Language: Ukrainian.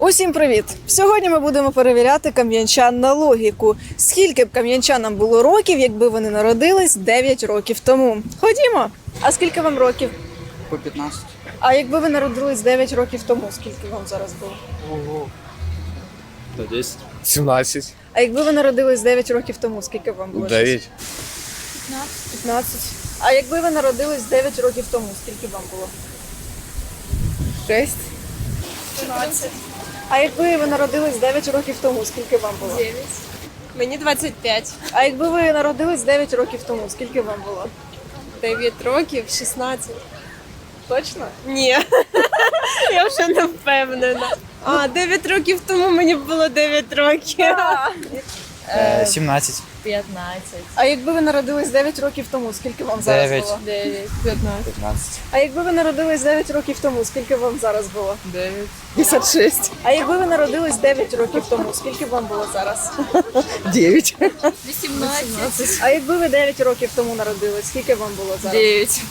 Усім привіт! Сьогодні ми будемо перевіряти кам'янчан на логіку. Скільки б кам'янчанам було років, якби вони народились 9 років тому? Ходімо! А скільки вам років? По 15. А якби ви народились 9 років тому, скільки вам зараз було? Та 10. 17. А якби ви народились 9 років тому, скільки б вам було? 9. 15. А якби ви народились 9 років тому, скільки б вам було? 6. 14. А якби ви народились 9 років тому, скільки вам було? 9. Мені 25. А якби ви народились 9 років тому, скільки вам було? 9 років, 16. Точно? Ні. Я вже не впевнена. А, 9 років тому мені було 9 років. Е, 17. 15. А якби ви народились 9 років тому, скільки вам зараз Дев'ять. було? 9. 15. 15. А якби ви народились 9 років тому, скільки вам зараз було? 9. 56. А якби ви народились 9 років тому, скільки вам було зараз? 9. 18. А якби ви 9 років тому народились, скільки вам було зараз? 9.